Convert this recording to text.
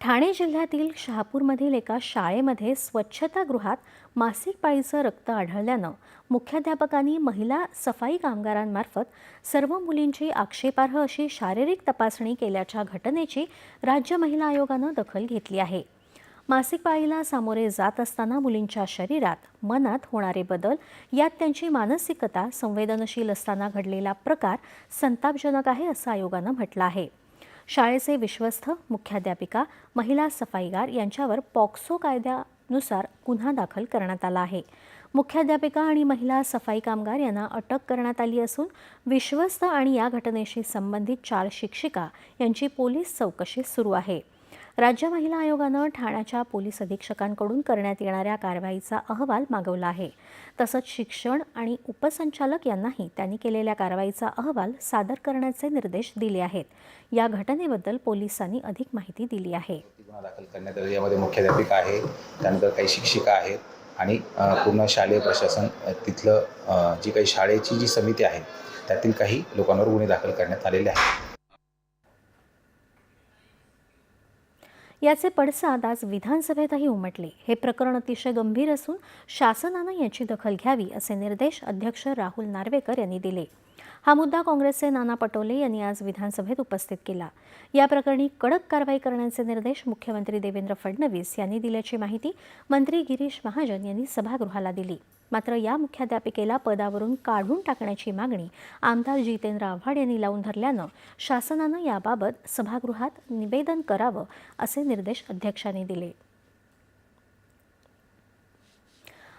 ठाणे जिल्ह्यातील शहापूरमधील एका शाळेमध्ये स्वच्छतागृहात मासिक पाळीचं रक्त आढळल्यानं मुख्याध्यापकांनी महिला सफाई कामगारांमार्फत सर्व मुलींची आक्षेपार्ह अशी शारीरिक तपासणी केल्याच्या घटनेची राज्य महिला आयोगानं दखल घेतली आहे. मासिक पाळीला सामोरे जात असताना मुलींच्या शरीरात मनात होणारे बदल यात त्यांची मानसिकता संवेदनशील असताना घडलेला प्रकार संतापजनक आहे असं आयोगानं म्हटलं आहे. शाळेचे विश्वस्त मुख्याध्यापिका महिला सफाईगार यांच्यावर पॉक्सो कायद्यानुसार गुन्हा दाखल करण्यात आला आहे. मुख्याध्यापिका आणि महिला सफाई कामगार यांना अटक करण्यात आली असून विश्वस्त आणि या घटनेशी संबंधित चार शिक्षिका यांची पोलीस चौकशी सुरू आहे. राज्य महिला आयोगानं ठाण्याच्या पोलीस अधीक्षकांकडून करण्यात येणाऱ्या कारवाईचा अहवाल मागवला आहे. तसंच शिक्षण आणि उपसंचालक यांनाही त्यांनी केलेल्या कारवाईचा अहवाल सादर करण्याचे निर्देश दिले आहेत. या घटनेबद्दल पोलिसांनी अधिक माहिती दिली आहे. दाखल करण्यात आला. यामध्ये मुख्याध्यापिका आहे त्यानंतर काही शिक्षिका आहेत आणि पूर्ण शालेय प्रशासन तिथलं जी काही शाळेची जी समिती आहे त्यातील काही लोकांवर गुन्हे दाखल करण्यात आलेले आहेत. याचे पडसाद आज विधानसभेतही उमटले. हे प्रकरण अतिशय गंभीर असून शासनानं याची दखल घ्यावी असे निर्देश अध्यक्ष राहुल नार्वेकर यांनी दिले. हा मुद्दा काँग्रेसचे नाना पटोले यांनी आज विधानसभेत उपस्थित केला. या प्रकरणी कडक कारवाई करण्याचे निर्देश मुख्यमंत्री देवेंद्र फडणवीस यांनी दिल्याची माहिती मंत्री गिरीश महाजन यांनी सभागृहाला दिली. मात्र या मुख्याध्यापिकेला पदावरून काढून टाकण्याची मागणी आमदार जितेंद्र आव्हाड यांनी लावून धरल्यानं शासनानं याबाबत सभागृहात निवेदन करावं असे निर्देश अध्यक्षांनी दिले.